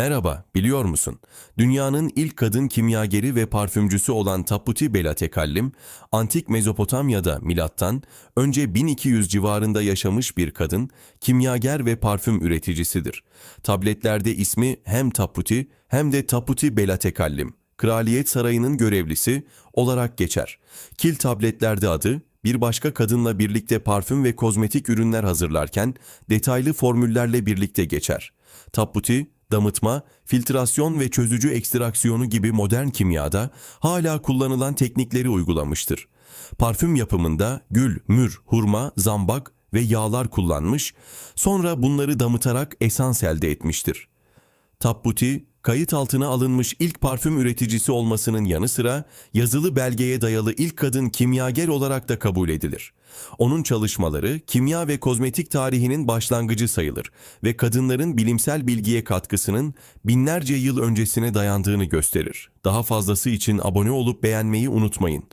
Merhaba, biliyor musun? Dünyanın ilk kadın kimyageri ve parfümcüsü olan Taputi Belatekallim, antik Mezopotamya'da milattan önce 1200 civarında yaşamış bir kadın, kimyager ve parfüm üreticisidir. Tabletlerde ismi hem Taputi hem de Taputi Belatekallim, Kraliyet Sarayı'nın görevlisi olarak geçer. Kil tabletlerde adı, bir başka kadınla birlikte parfüm ve kozmetik ürünler hazırlarken detaylı formüllerle birlikte geçer. Taputi, damıtma, filtrasyon ve çözücü ekstraksiyonu gibi modern kimyada hala kullanılan teknikleri uygulamıştır. Parfüm yapımında gül, mür, hurma, zambak ve yağlar kullanmış, sonra bunları damıtarak esans elde etmiştir. Tapputi, kayıt altına alınmış ilk parfüm üreticisi olmasının yanı sıra yazılı belgeye dayalı ilk kadın kimyager olarak da kabul edilir. Onun çalışmaları kimya ve kozmetik tarihinin başlangıcı sayılır ve kadınların bilimsel bilgiye katkısının binlerce yıl öncesine dayandığını gösterir. Daha fazlası için abone olup beğenmeyi unutmayın.